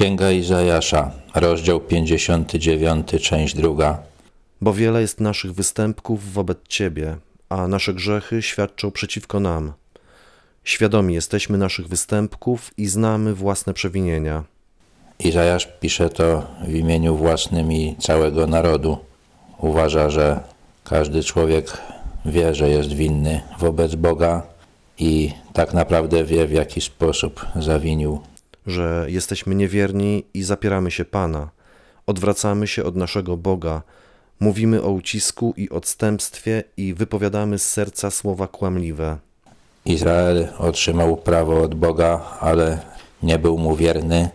Księga Izajasza, rozdział 59, część druga. Bo wiele jest naszych występków wobec Ciebie, a nasze grzechy świadczą przeciwko nam. Świadomi jesteśmy naszych występków i znamy własne przewinienia. Izajasz pisze to w imieniu własnym i całego narodu. Uważa, że każdy człowiek wie, że jest winny wobec Boga i tak naprawdę wie, w jaki sposób zawinił. Że jesteśmy niewierni i zapieramy się Pana, odwracamy się od naszego Boga, mówimy o ucisku i odstępstwie i wypowiadamy z serca słowa kłamliwe. Izrael otrzymał prawo od Boga, ale nie był mu wierny.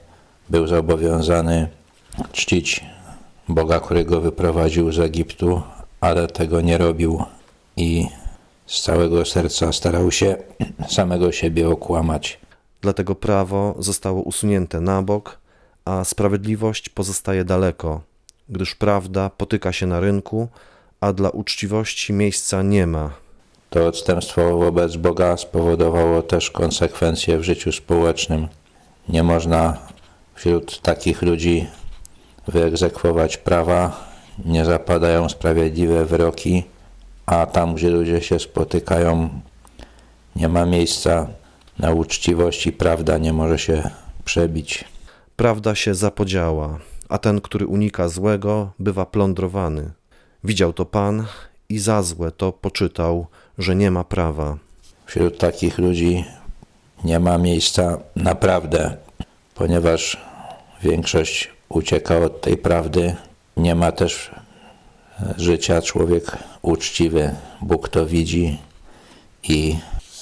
Był zobowiązany czcić Boga, który go wyprowadził z Egiptu, ale tego nie robił i z całego serca starał się samego siebie okłamać. Dlatego prawo zostało usunięte na bok, a sprawiedliwość pozostaje daleko, gdyż prawda potyka się na rynku, a dla uczciwości miejsca nie ma. To odstępstwo wobec Boga spowodowało też konsekwencje w życiu społecznym. Nie można wśród takich ludzi wyegzekwować prawa, nie zapadają sprawiedliwe wyroki, a tam, gdzie ludzie się spotykają, nie ma miejsca na uczciwość i prawda nie może się przebić. Prawda się zapodziała, a ten, który unika złego, bywa plądrowany. Widział to Pan i za złe to poczytał, że nie ma prawa. Wśród takich ludzi nie ma miejsca na prawdę, ponieważ większość ucieka od tej prawdy. Nie ma też życia człowiek uczciwy. Bóg to widzi i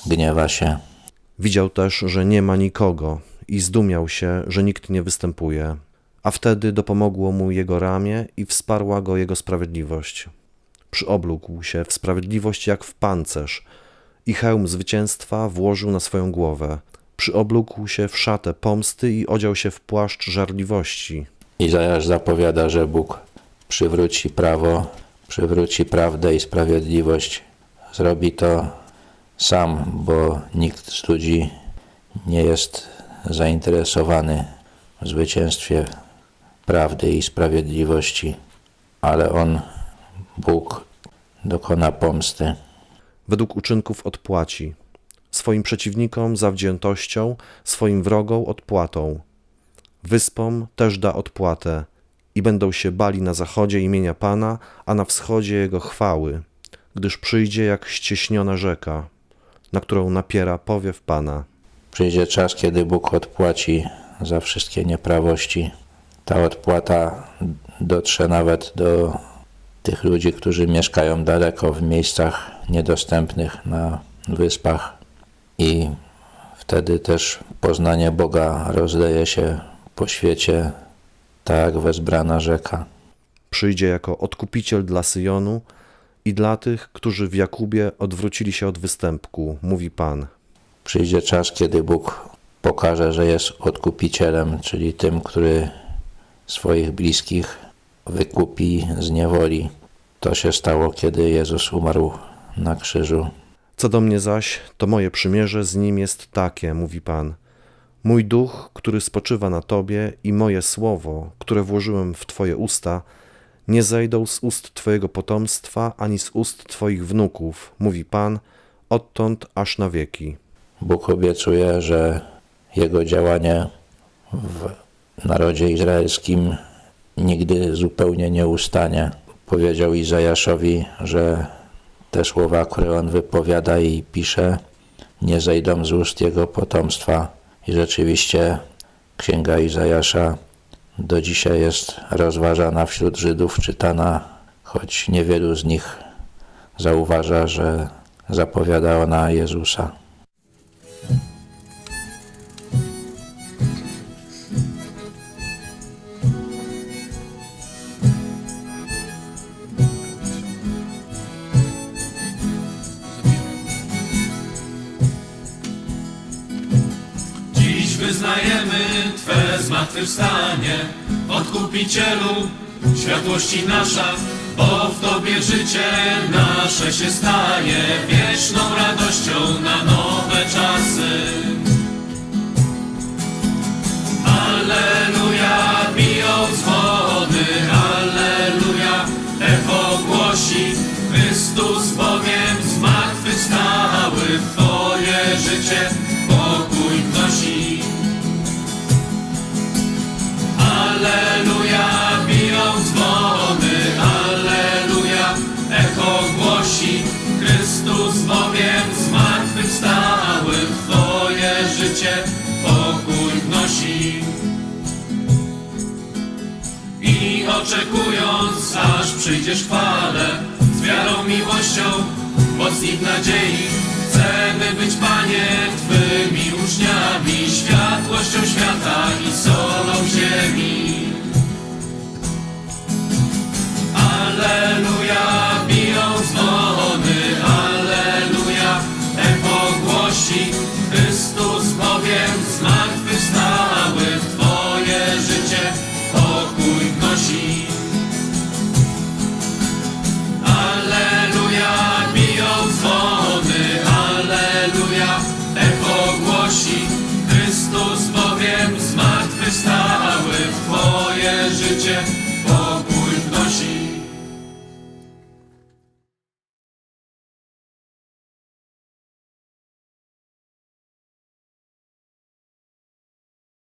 gniewa się. Widział też, że nie ma nikogo i zdumiał się, że nikt nie występuje. A wtedy dopomogło mu jego ramię i wsparła go jego sprawiedliwość. Przyoblógł się w sprawiedliwość jak w pancerz i hełm zwycięstwa włożył na swoją głowę. Przyoblógł się w szatę pomsty i odział się w płaszcz żarliwości. Izajasz zapowiada, że Bóg przywróci prawo, przywróci prawdę i sprawiedliwość. Zrobi to sam, bo nikt z ludzi nie jest zainteresowany w zwycięstwie prawdy i sprawiedliwości, ale On, Bóg, dokona pomsty. według uczynków odpłaci. Swoim przeciwnikom zawziętością, swoim wrogom odpłatą. Wyspom też da odpłatę i będą się bali na zachodzie imienia Pana, a na wschodzie Jego chwały, gdyż przyjdzie jak ścieśniona rzeka, na którą napiera powiew Pana. Przyjdzie czas, kiedy Bóg odpłaci za wszystkie nieprawości. Ta odpłata dotrze nawet do tych ludzi, którzy mieszkają daleko w miejscach niedostępnych na wyspach i wtedy też poznanie Boga rozleje się po świecie tak wezbrana rzeka. Przyjdzie jako odkupiciel dla Syjonu i dla tych, którzy w Jakubie odwrócili się od występku, mówi Pan. Przyjdzie czas, kiedy Bóg pokaże, że jest odkupicielem, czyli tym, który swoich bliskich wykupi z niewoli. To się stało, kiedy Jezus umarł na krzyżu. Co do mnie zaś, to moje przymierze z nim jest takie, mówi Pan. Mój duch, który spoczywa na Tobie i moje słowo, które włożyłem w Twoje usta, nie zejdą z ust Twojego potomstwa ani z ust Twoich wnuków, mówi Pan, odtąd aż na wieki. Bóg obiecuje, że Jego działanie w narodzie izraelskim nigdy zupełnie nie ustanie. Powiedział Izajaszowi, że te słowa, które on wypowiada i pisze, nie zejdą z ust jego potomstwa. I rzeczywiście Księga Izajasza do dzisiaj jest rozważana wśród Żydów, czytana, choć niewielu z nich zauważa, że zapowiada ona Jezusa. Dziś wyznajemy Twe zmartwychwstanie, Odkupicielu, światłości nasza, bo w Tobie życie nasze się staje wieczną radością na nowe czasy. Przyjdziesz chwale. Z wiarą, miłością, mocni w nadziei. Chcemy być, Panie, Twymi uczniami, światłością świata i solą ziemi. Alleluja, życie